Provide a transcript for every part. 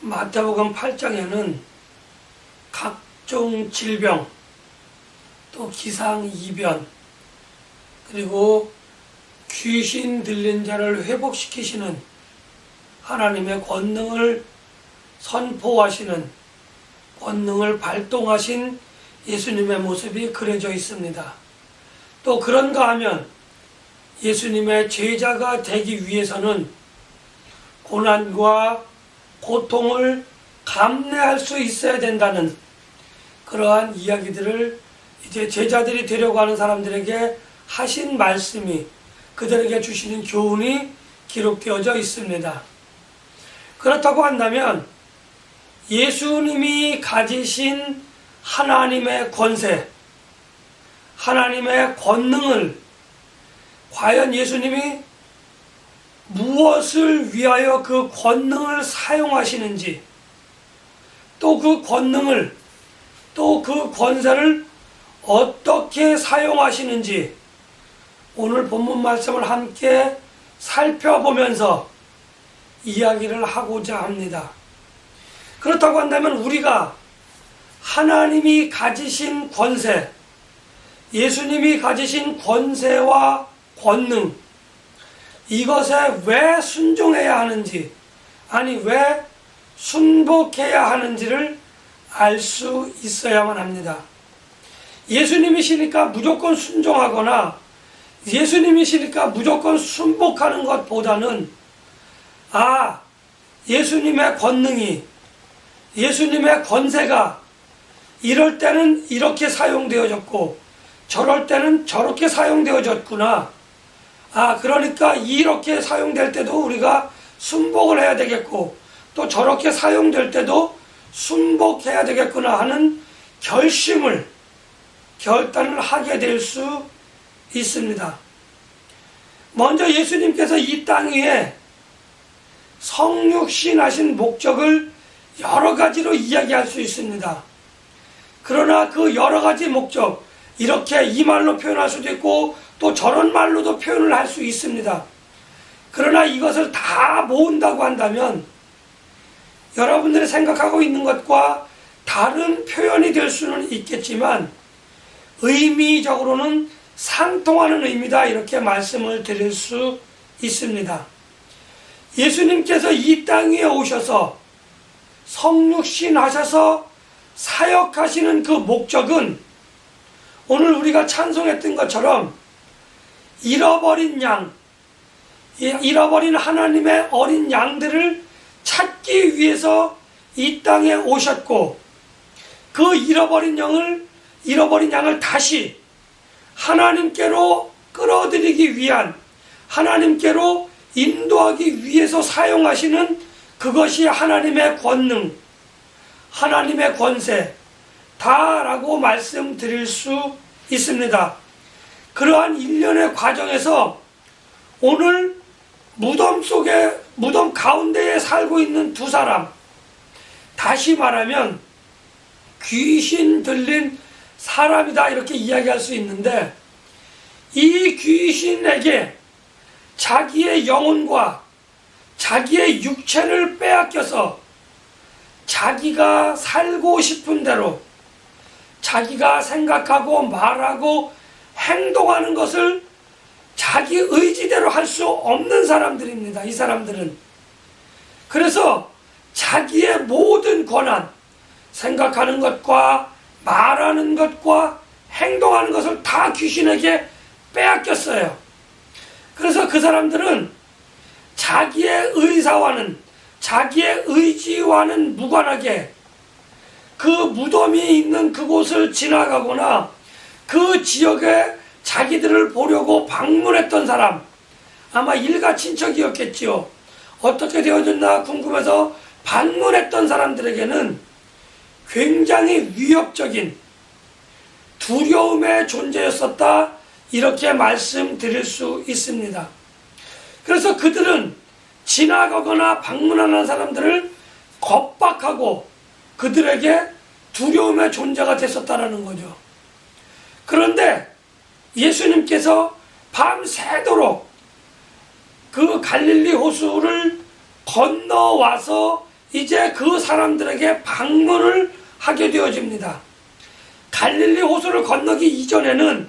마태복음 8장에는 각종 질병, 또 기상 이변, 그리고 귀신 들린 자를 회복시키시는 하나님의 권능을 선포하시는 권능을 발동하신 예수님의 모습이 그려져 있습니다. 또 그런가 하면 예수님의 제자가 되기 위해서는 고난과 고통을 감내할 수 있어야 된다는 그러한 이야기들을 이제 제자들이 되려고 하는 사람들에게 하신 말씀이 그들에게 주시는 교훈이 기록되어져 있습니다. 그렇다고 한다면 예수님이 가지신 하나님의 권세, 하나님의 권능을 과연 예수님이 무엇을 위하여 그 권능을 사용하시는지 또 그 권능을 또 그 권세를 어떻게 사용하시는지 오늘 본문 말씀을 함께 살펴보면서 이야기를 하고자 합니다. 그렇다고 한다면 우리가 하나님이 가지신 권세, 예수님이 가지신 권세와 권능, 이것에 왜 순종해야 하는지, 아니, 왜 순복해야 하는지를 알 수 있어야만 합니다. 예수님이시니까 무조건 순종하거나 예수님이시니까 무조건 순복하는 것보다는 아, 예수님의 권능이, 예수님의 권세가 이럴 때는 이렇게 사용되어졌고 저럴 때는 저렇게 사용되어졌구나. 아, 그러니까 이렇게 사용될 때도 우리가 순복을 해야 되겠고 또 저렇게 사용될 때도 순복해야 되겠구나 하는 결심을 결단을 하게 될 수 있습니다. 먼저 예수님께서 이 땅 위에 성육신하신 목적을 여러 가지로 이야기할 수 있습니다. 그러나 그 여러 가지 목적, 이렇게 이 말로 표현할 수도 있고 또 저런 말로도 표현을 할 수 있습니다. 그러나 이것을 다 모은다고 한다면 여러분들이 생각하고 있는 것과 다른 표현이 될 수는 있겠지만 의미적으로는 상통하는 의미다 이렇게 말씀을 드릴 수 있습니다. 예수님께서 이땅 위에 오셔서 성육신 하셔서 사역하시는 그 목적은 오늘 우리가 찬송했던 것처럼 잃어버린 양, 잃어버린 하나님의 어린 양들을 찾기 위해서 이 땅에 오셨고 그 잃어버린 양을 잃어버린 양을 다시 하나님께로 끌어들이기 위한 하나님께로 인도하기 위해서 사용하시는 그것이 하나님의 권능, 하나님의 권세, 다라고 말씀드릴 수 있습니다. 그러한 일련의 과정에서 오늘 무덤 속에, 무덤 가운데에 살고 있는 두 사람, 다시 말하면 귀신 들린 사람이다 이렇게 이야기할 수 있는데 이 귀신에게 자기의 영혼과 자기의 육체를 빼앗겨서 자기가 살고 싶은 대로 자기가 생각하고 말하고 행동하는 것을 자기 의지대로 할 수 없는 사람들입니다. 이 사람들은. 그래서 자기의 모든 권한, 생각하는 것과 말하는 것과 행동하는 것을 다 귀신에게 빼앗겼어요. 그래서 그 사람들은 자기의 의사와는 자기의 의지와는 무관하게 그 무덤이 있는 그곳을 지나가거나 그 지역에 자기들을 보려고 방문했던 사람 아마 일가 친척이었겠지요. 어떻게 되어졌나 궁금해서 방문했던 사람들에게는 굉장히 위협적인 두려움의 존재였었다. 이렇게 말씀드릴 수 있습니다. 그래서 그들은 지나가거나 방문하는 사람들을 겁박하고 그들에게 두려움의 존재가 됐었다는 거죠. 그런데 예수님께서 밤새도록 그 갈릴리 호수를 건너와서 이제 그 사람들에게 방문을 하게 되어집니다. 갈릴리 호수를 건너기 이전에는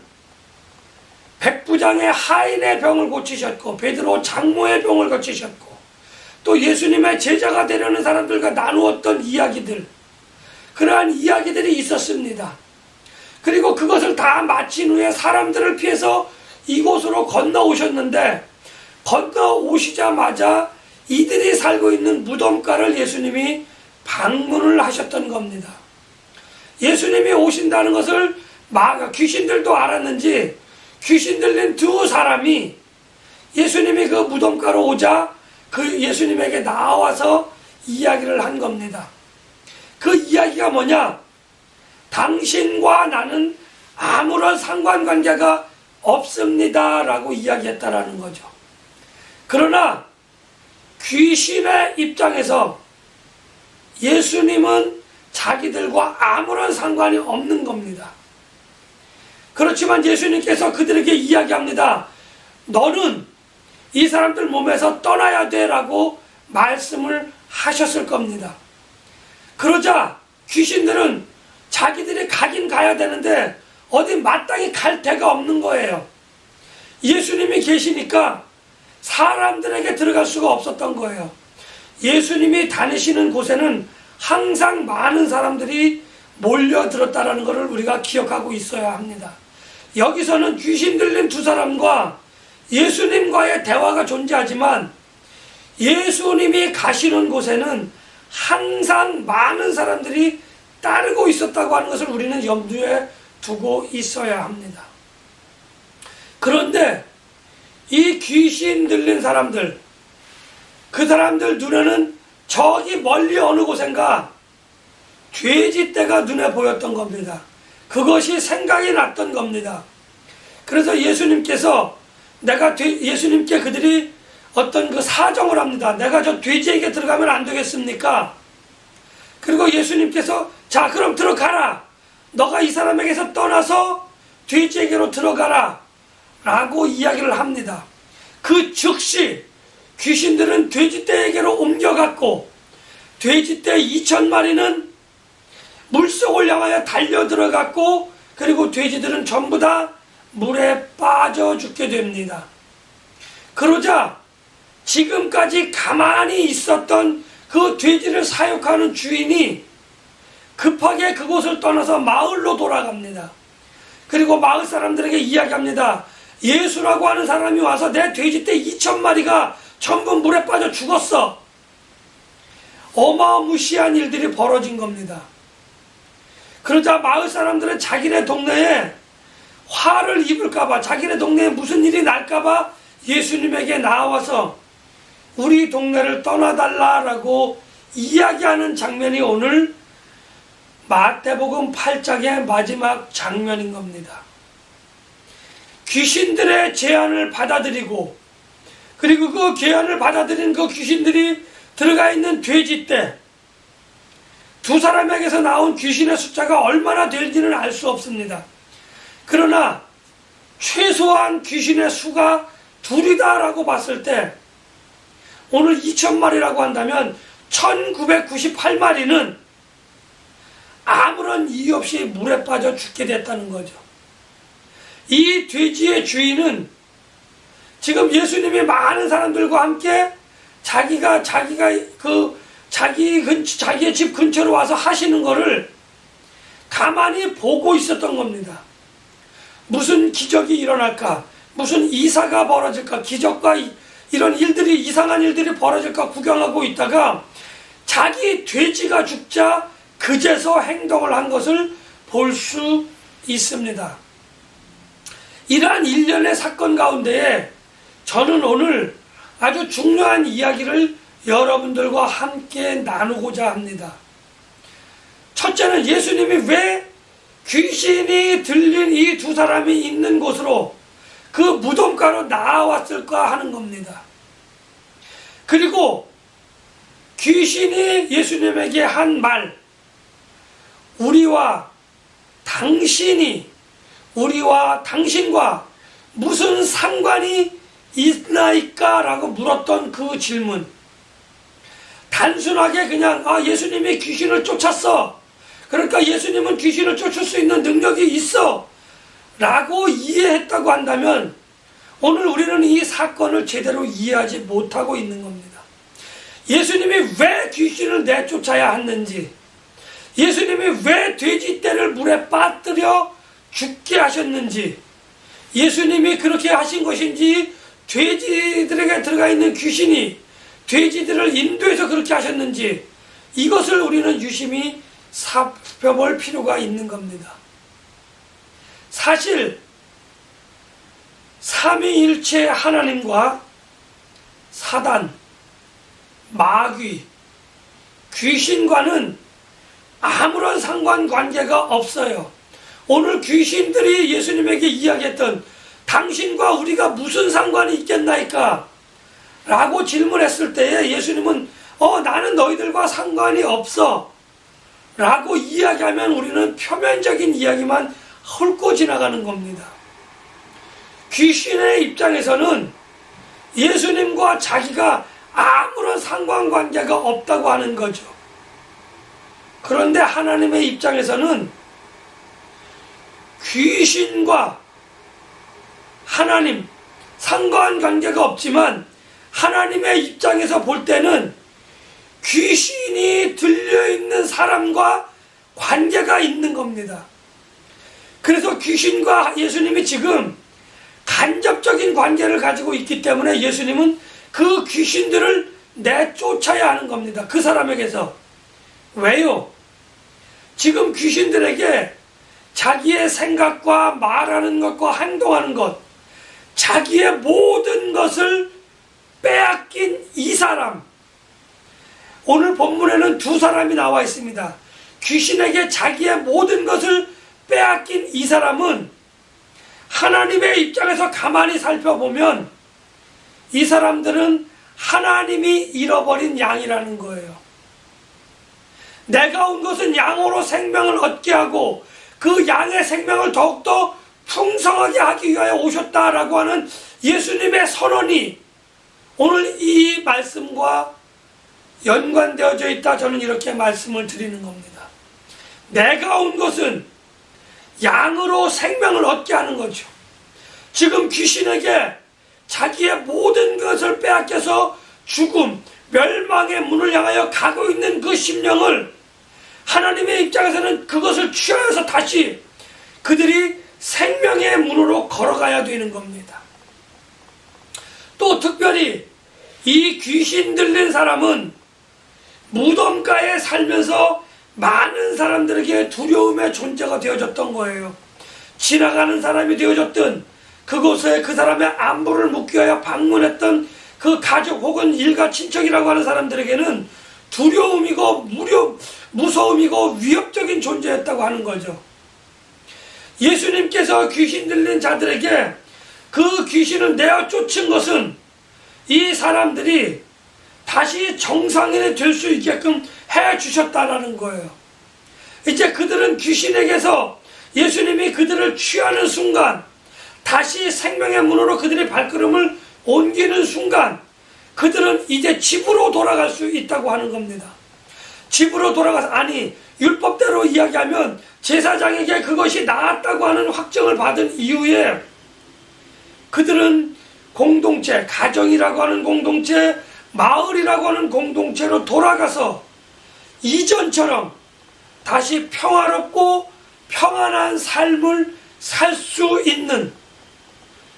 백부장의 하인의 병을 고치셨고 베드로 장모의 병을 고치셨고 또 예수님의 제자가 되려는 사람들과 나누었던 이야기들 그러한 이야기들이 있었습니다. 그리고 그것을 다 마친 후에 사람들을 피해서 이곳으로 건너오셨는데 건너오시자마자 이들이 살고 있는 무덤가를 예수님이 방문을 하셨던 겁니다. 예수님이 오신다는 것을 막 귀신들도 알았는지 귀신 들린 두 사람이 예수님이 그 무덤가로 오자 그 예수님에게 나와서 이야기를 한 겁니다. 그 이야기가 뭐냐? 당신과 나는 아무런 상관관계가 없습니다. 라고 이야기했다라는 거죠. 그러나 귀신의 입장에서 예수님은 자기들과 아무런 상관이 없는 겁니다. 그렇지만 예수님께서 그들에게 이야기합니다. 너는 이 사람들 몸에서 떠나야 돼라고 말씀을 하셨을 겁니다. 그러자 귀신들은 자기들이 가긴 가야 되는데 어디 마땅히 갈 데가 없는 거예요. 예수님이 계시니까 사람들에게 들어갈 수가 없었던 거예요. 예수님이 다니시는 곳에는 항상 많은 사람들이 몰려들었다라는 것을 우리가 기억하고 있어야 합니다. 여기서는 귀신 들린 두 사람과 예수님과의 대화가 존재하지만 예수님이 가시는 곳에는 항상 많은 사람들이 따르고 있었다고 하는 것을 우리는 염두에 두고 있어야 합니다. 그런데 이 귀신 들린 사람들, 그 사람들 눈에는 저기 멀리 어느 곳엔가 돼지떼가 눈에 보였던 겁니다. 그것이 생각이 났던 겁니다. 그래서 예수님께서 내가 예수님께 그들이 어떤 그 사정을 합니다. 내가 저 돼지에게 들어가면 안 되겠습니까? 그리고 예수님께서 자 그럼 들어가라. 너가 이 사람에게서 떠나서 돼지에게로 들어가라. 라고 이야기를 합니다. 그 즉시 귀신들은 돼지떼에게로 옮겨갔고 돼지떼 2천 마리는 물속을 향하여 달려 들어갔고 그리고 돼지들은 전부 다 물에 빠져 죽게 됩니다. 그러자 지금까지 가만히 있었던 그 돼지를 사육하는 주인이 급하게 그곳을 떠나서 마을로 돌아갑니다. 그리고 마을 사람들에게 이야기합니다. 예수라고 하는 사람이 와서 내 돼지떼 2천 마리가 전부 물에 빠져 죽었어. 어마무시한 일들이 벌어진 겁니다. 그러자 마을 사람들은 자기네 동네에 화를 입을까봐 자기네 동네에 무슨 일이 날까봐 예수님에게 나와서 우리 동네를 떠나달라라고 이야기하는 장면이 오늘 마태복음 8장의 마지막 장면인 겁니다. 귀신들의 제안을 받아들이고 그리고 그 제안을 받아들인 그 귀신들이 들어가 있는 돼지 때 두 사람에게서 나온 귀신의 숫자가 얼마나 될지는 알 수 없습니다. 그러나 최소한 귀신의 수가 둘이다라고 봤을 때 오늘 2천마리라고 한다면 1998마리는 아무런 이유 없이 물에 빠져 죽게 됐다는 거죠. 이 돼지의 주인은 지금 예수님이 많은 사람들과 함께 자기가 자기가 그 자기 근 자기의 집 근처로 와서 하시는 거를 가만히 보고 있었던 겁니다. 무슨 기적이 일어날까? 무슨 이사가 벌어질까? 기적과 이런 일들이 이상한 일들이 벌어질까 구경하고 있다가 자기 돼지가 죽자 그제서 행동을 한 것을 볼 수 있습니다. 이러한 일련의 사건 가운데에 저는 오늘 아주 중요한 이야기를 여러분들과 함께 나누고자 합니다. 첫째는 예수님이 왜 귀신이 들린 이 두 사람이 있는 곳으로 그 무덤가로 나왔을까 하는 겁니다. 그리고 귀신이 예수님에게 한 말, 우리와 당신이, 우리와 당신과 무슨 상관이 있나이까? 라고 물었던 그 질문. 단순하게 그냥 아 예수님이 귀신을 쫓았어. 그러니까 예수님은 귀신을 쫓을 수 있는 능력이 있어. 라고 이해했다고 한다면 오늘 우리는 이 사건을 제대로 이해하지 못하고 있는 겁니다. 예수님이 왜 귀신을 내쫓아야 했는지, 예수님이 왜 돼지떼를 물에 빠뜨려 죽게 하셨는지, 예수님이 그렇게 하신 것인지, 돼지들에게 들어가 있는 귀신이 돼지들을 인도해서 그렇게 하셨는지, 이것을 우리는 유심히 살펴볼 필요가 있는 겁니다. 사실 삼위일체 하나님과 사단, 마귀, 귀신과는 아무런 상관관계가 없어요. 오늘 귀신들이 예수님에게 이야기했던 당신과 우리가 무슨 상관이 있겠나이까? 라고 질문했을 때에 예수님은 어 나는 너희들과 상관이 없어 라고 이야기하면 우리는 표면적인 이야기만 훑고 지나가는 겁니다. 귀신의 입장에서는 예수님과 자기가 아무런 상관관계가 없다고 하는 거죠. 그런데 하나님의 입장에서는 귀신과 하나님 상관관계가 없지만 하나님의 입장에서 볼 때는 귀신이 들려있는 사람과 관계가 있는 겁니다. 그래서 귀신과 예수님이 지금 간접적인 관계를 가지고 있기 때문에 예수님은 그 귀신들을 내쫓아야 하는 겁니다. 그 사람에게서. 왜요? 지금 귀신들에게 자기의 생각과 말하는 것과 행동하는 것, 자기의 모든 것을 빼앗긴 이 사람. 오늘 본문에는 두 사람이 나와 있습니다. 귀신에게 자기의 모든 것을 빼앗긴 이 사람은 하나님의 입장에서 가만히 살펴보면 이 사람들은 하나님이 잃어버린 양이라는 거예요. 내가 온 것은 양으로 생명을 얻게 하고 그 양의 생명을 더욱더 풍성하게 하기 위하여 오셨다라고 하는 예수님의 선언이 오늘 이 말씀과 연관되어져 있다 저는 이렇게 말씀을 드리는 겁니다. 내가 온 것은 양으로 생명을 얻게 하는 거죠. 지금 귀신에게 자기의 모든 것을 빼앗겨서 죽음, 멸망의 문을 향하여 가고 있는 그 심령을 하나님의 입장에서는 그것을 취하여서 다시 그들이 생명의 문으로 걸어가야 되는 겁니다. 또 특별히 이 귀신 들린 사람은 무덤가에 살면서 많은 사람들에게 두려움의 존재가 되어졌던 거예요. 지나가는 사람이 되어졌던 그곳에 그 사람의 안부를 묻기 위하여 방문했던 그 가족 혹은 일가 친척이라고 하는 사람들에게는 두려움이고 무려 무서움이고 위협적인 존재였다고 하는 거죠. 예수님께서 귀신 들린 자들에게 그 귀신을 내어 쫓은 것은 이 사람들이 다시 정상인이 될 수 있게끔 해 주셨다라는 거예요. 이제 그들은 귀신에게서 예수님이 그들을 취하는 순간 다시 생명의 문으로 그들의 발걸음을 옮기는 순간 그들은 이제 집으로 돌아갈 수 있다고 하는 겁니다. 집으로 돌아가서 아니 율법대로 이야기하면 제사장에게 그것이 나았다고 하는 확정을 받은 이후에 그들은 공동체, 가정이라고 하는 공동체, 마을이라고 하는 공동체로 돌아가서 이전처럼 다시 평화롭고 평안한 삶을 살 수 있는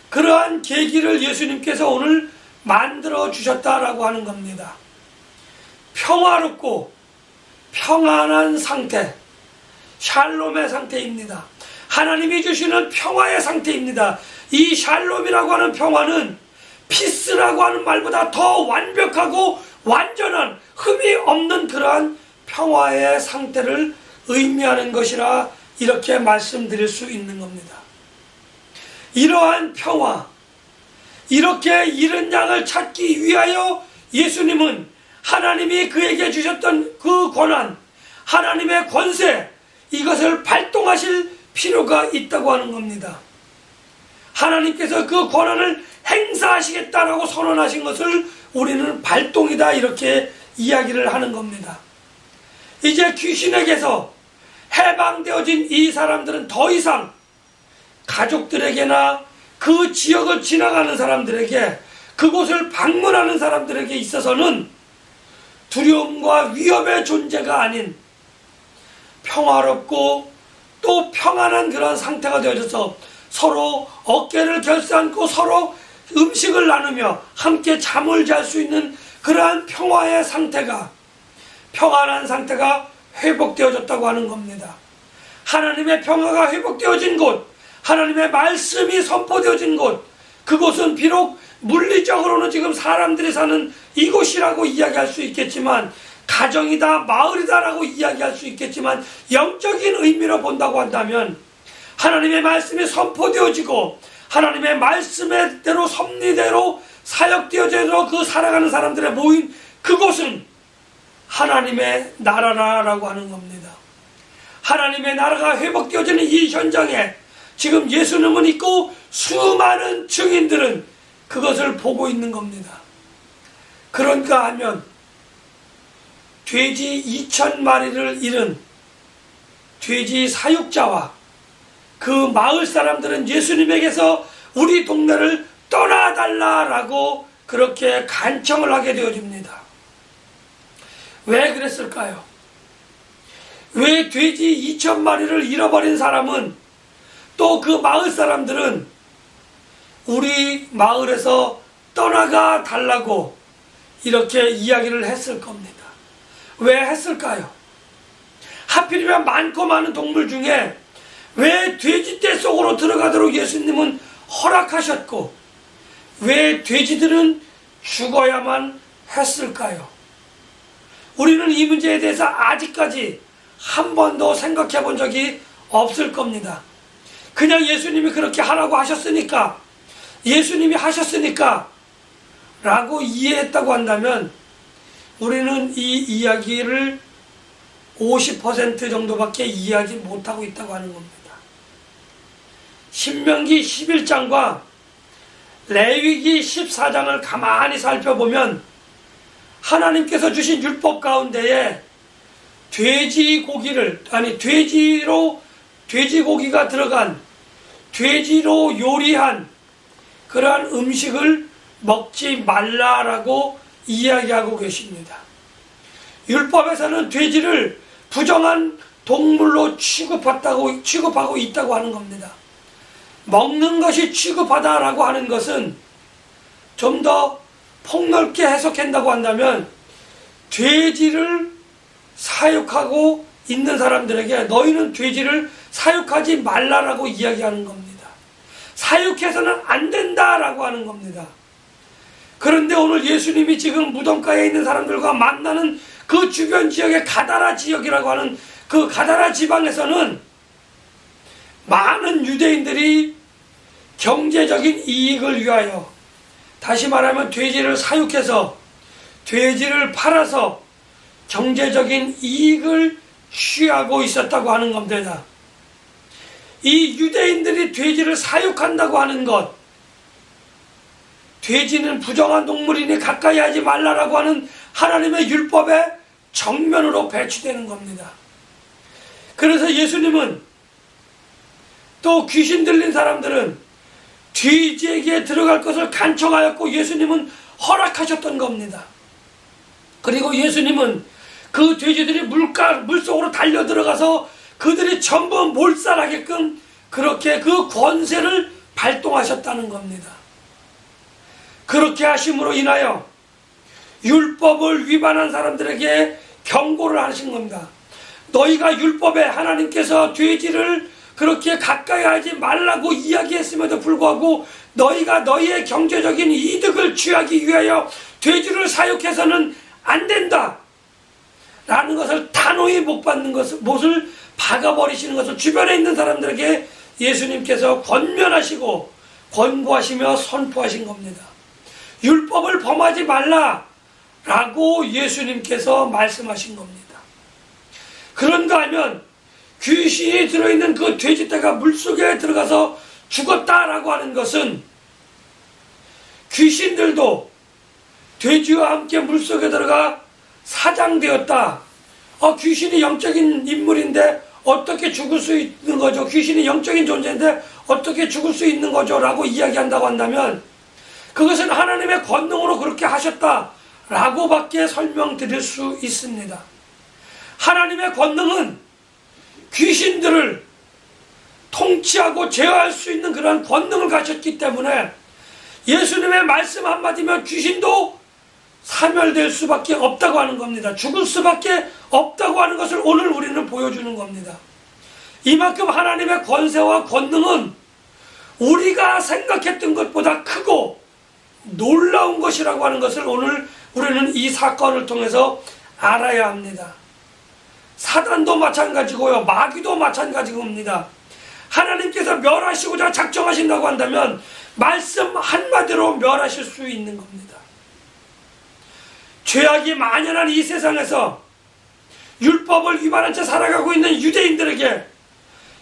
그러한 계기를 예수님께서 오늘 만들어 주셨다라고 하는 겁니다. 평화롭고 평안한 상태, 샬롬의 상태입니다. 하나님이 주시는 평화의 상태입니다. 이 샬롬이라고 하는 평화는 피스라고 하는 말보다 더 완벽하고 완전한 흠이 없는 그러한 평화의 상태를 의미하는 것이라 이렇게 말씀드릴 수 있는 겁니다. 이러한 평화, 이렇게 잃은 양을 찾기 위하여 예수님은 하나님이 그에게 주셨던 그 권한, 하나님의 권세, 이것을 발동하실 필요가 있다고 하는 겁니다. 하나님께서 그 권한을 행사하시겠다라고 선언하신 것을 우리는 발동이다 이렇게 이야기를 하는 겁니다. 이제 귀신에게서 해방되어진 이 사람들은 더 이상 가족들에게나 그 지역을 지나가는 사람들에게 그곳을 방문하는 사람들에게 있어서는 두려움과 위협의 존재가 아닌 평화롭고 또 평안한 그런 상태가 되어져서 서로 어깨를 결싸안고 서로 음식을 나누며 함께 잠을 잘 수 있는 그러한 평화의 상태가 평안한 상태가 회복되어졌다고 하는 겁니다. 하나님의 평화가 회복되어진 곳, 하나님의 말씀이 선포되어진 곳, 그곳은 비록 물리적으로는 지금 사람들이 사는 이곳이라고 이야기할 수 있겠지만, 가정이다, 마을이다라고 이야기할 수 있겠지만, 영적인 의미로 본다고 한다면, 하나님의 말씀이 선포되어지고, 하나님의 말씀대로 섭리대로 사역되어져서 그 살아가는 사람들의 모인 그곳은 하나님의 나라라고 하는 겁니다. 하나님의 나라가 회복되어지는 이 현장에 지금 예수님은 있고 수많은 증인들은 그것을 보고 있는 겁니다. 그런가 하면 돼지 2천 마리를 잃은 돼지 사육자와 그 마을 사람들은 예수님에게서 우리 동네를 떠나달라라고 그렇게 간청을 하게 되어집니다. 왜 그랬을까요? 왜 돼지 2천 마리를 잃어버린 사람은 또 그 마을 사람들은 우리 마을에서 떠나가 달라고 이렇게 이야기를 했을 겁니다. 왜 했을까요? 하필이면 많고 많은 동물 중에 왜 돼지떼 속으로 들어가도록 예수님은 허락하셨고 왜 돼지들은 죽어야만 했을까요? 우리는 이 문제에 대해서 아직까지 한 번도 생각해 본 적이 없을 겁니다. 그냥 예수님이 그렇게 하라고 하셨으니까, 예수님이 하셨으니까, 라고 이해했다고 한다면, 우리는 이 이야기를 50% 정도밖에 이해하지 못하고 있다고 하는 겁니다. 신명기 11장과 레위기 14장을 가만히 살펴보면 하나님께서 주신 율법 가운데에 돼지 고기를 아니 돼지로 돼지 고기가 들어간 돼지로 요리한 그러한 음식을 먹지 말라라고 이야기하고 계십니다. 율법에서는 돼지를 부정한 동물로 취급했다고 취급하고 있다고 하는 겁니다. 먹는 것이 취급하다라고 하는 것은 좀 더 폭넓게 해석한다고 한다면 돼지를 사육하고 있는 사람들에게 너희는 돼지를 사육하지 말라라고 이야기하는 겁니다. 사육해서는 안 된다라고 하는 겁니다. 그런데 오늘 예수님이 지금 무덤가에 있는 사람들과 만나는 그 주변 지역의 가다라 지역이라고 하는 그 가다라 지방에서는 많은 유대인들이 경제적인 이익을 위하여 다시 말하면 돼지를 사육해서 돼지를 팔아서 경제적인 이익을 취하고 있었다고 하는 겁니다. 이 유대인들이 돼지를 사육한다고 하는 것, 돼지는 부정한 동물이니 가까이 하지 말라라고 하는 하나님의 율법의 정면으로 배치되는 겁니다. 그래서 예수님은 또 귀신 들린 사람들은 돼지에게 들어갈 것을 간청하였고 예수님은 허락하셨던 겁니다. 그리고 예수님은 그 돼지들이 물가, 물속으로 달려 들어가서 그들이 전부 몰살하게끔 그렇게 그 권세를 발동하셨다는 겁니다. 그렇게 하심으로 인하여 율법을 위반한 사람들에게 경고를 하신 겁니다. 너희가 율법에 하나님께서 돼지를 그렇게 가까이 하지 말라고 이야기했음에도 불구하고 너희가 너희의 경제적인 이득을 취하기 위하여 돼지를 사육해서는 안 된다. 라는 것을 단호히 못 받는 것을, 못을 박아버리시는 것을 주변에 있는 사람들에게 예수님께서 권면하시고 권고하시며 선포하신 겁니다. 율법을 범하지 말라. 라고 예수님께서 말씀하신 겁니다. 그런가 하면 귀신이 들어있는 그 돼지떼가 물속에 들어가서 죽었다라고 하는 것은 귀신들도 돼지와 함께 물속에 들어가 사장되었다. 어, 귀신이 영적인 인물인데 어떻게 죽을 수 있는 거죠? 귀신이 영적인 존재인데 어떻게 죽을 수 있는 거죠? 라고 이야기한다고 한다면 그것은 하나님의 권능으로 그렇게 하셨다. 라고 밖에 설명드릴 수 있습니다. 하나님의 권능은 귀신들을 통치하고 제어할 수 있는 그런 권능을 가졌기 때문에 예수님의 말씀 한마디면 귀신도 사멸될 수밖에 없다고 하는 겁니다. 죽을 수밖에 없다고 하는 것을 오늘 우리는 보여주는 겁니다. 이만큼 하나님의 권세와 권능은 우리가 생각했던 것보다 크고 놀라운 것이라고 하는 것을 오늘 우리는 이 사건을 통해서 알아야 합니다. 사단도 마찬가지고요. 마귀도 마찬가지입니다. 하나님께서 멸하시고자 작정하신다고 한다면 말씀 한마디로 멸하실 수 있는 겁니다. 죄악이 만연한 이 세상에서 율법을 위반한 채 살아가고 있는 유대인들에게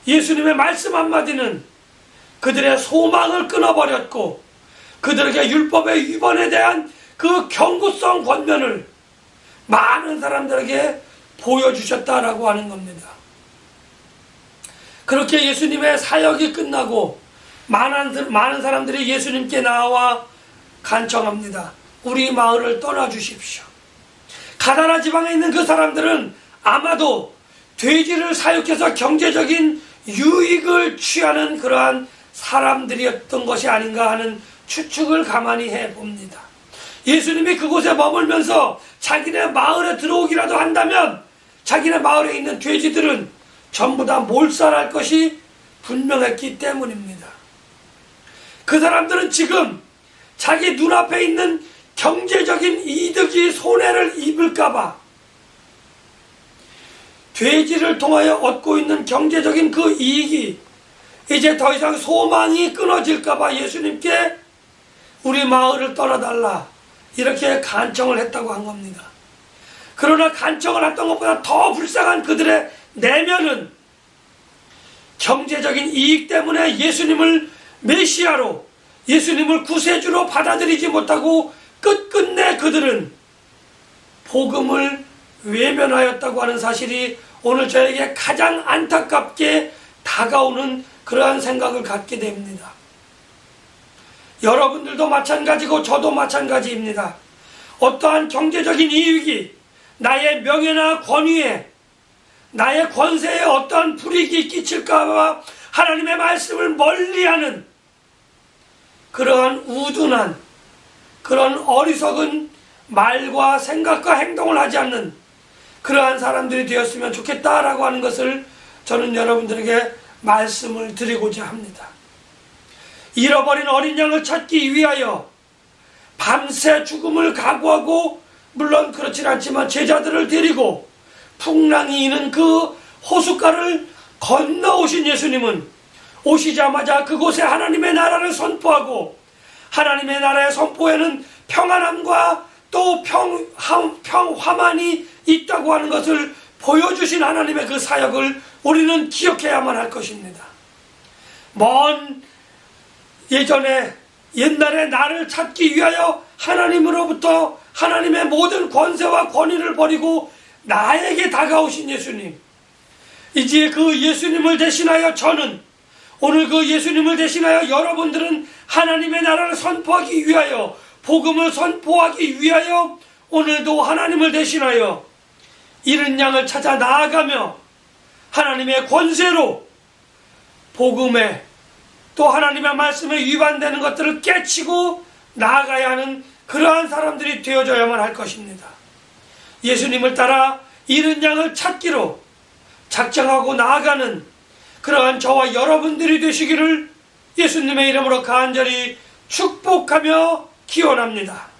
예수님의 말씀 한마디는 그들의 소망을 끊어버렸고 그들에게 율법의 위반에 대한 그 경고성 권면을 많은 사람들에게 보여주셨다라고 하는 겁니다. 그렇게 예수님의 사역이 끝나고 많은, 많은 사람들이 예수님께 나와 간청합니다. 우리 마을을 떠나 주십시오. 가나나 지방에 있는 그 사람들은 아마도 돼지를 사육해서 경제적인 유익을 취하는 그러한 사람들이었던 것이 아닌가 하는 추측을 가만히 해 봅니다. 예수님이 그곳에 머물면서 자기네 마을에 들어오기라도 한다면 자기네 마을에 있는 돼지들은 전부 다 몰살할 것이 분명했기 때문입니다. 그 사람들은 지금 자기 눈앞에 있는 경제적인 이득이 손해를 입을까봐 돼지를 통하여 얻고 있는 경제적인 그 이익이 이제 더 이상 소망이 끊어질까봐 예수님께 우리 마을을 떠나달라 이렇게 간청을 했다고 한 겁니다. 그러나 간청을 했던 것보다 더 불쌍한 그들의 내면은 경제적인 이익 때문에 예수님을 메시아로 예수님을 구세주로 받아들이지 못하고 끝끝내 그들은 복음을 외면하였다고 하는 사실이 오늘 저에게 가장 안타깝게 다가오는 그러한 생각을 갖게 됩니다. 여러분들도 마찬가지고 저도 마찬가지입니다. 어떠한 경제적인 이익이 나의 명예나 권위에 나의 권세에 어떠한 불이익이 끼칠까봐 하나님의 말씀을 멀리하는 그러한 우둔한 그런 어리석은 말과 생각과 행동을 하지 않는 그러한 사람들이 되었으면 좋겠다라고 하는 것을 저는 여러분들에게 말씀을 드리고자 합니다. 잃어버린 어린 양을 찾기 위하여 밤새 죽음을 각오하고 물론 그렇진 않지만 제자들을 데리고 풍랑이 있는 그 호숫가를 건너오신 예수님은 오시자마자 그곳에 하나님의 나라를 선포하고 하나님의 나라의 선포에는 평안함과 또 평, 평화만이 있다고 하는 것을 보여주신 하나님의 그 사역을 우리는 기억해야만 할 것입니다. 먼 예전에 옛날에 나를 찾기 위하여 하나님으로부터 하나님의 모든 권세와 권위를 버리고 나에게 다가오신 예수님. 이제 그 예수님을 대신하여 저는 오늘 그 예수님을 대신하여 여러분들은 하나님의 나라를 선포하기 위하여 복음을 선포하기 위하여 오늘도 하나님을 대신하여 이른 양을 찾아 나아가며 하나님의 권세로 복음에 또 하나님의 말씀에 위반되는 것들을 깨치고 나아가야 하는 그러한 사람들이 되어져야만 할 것입니다. 예수님을 따라 이른 양을 찾기로 작정하고 나아가는 그러한 저와 여러분들이 되시기를 예수님의 이름으로 간절히 축복하며 기원합니다.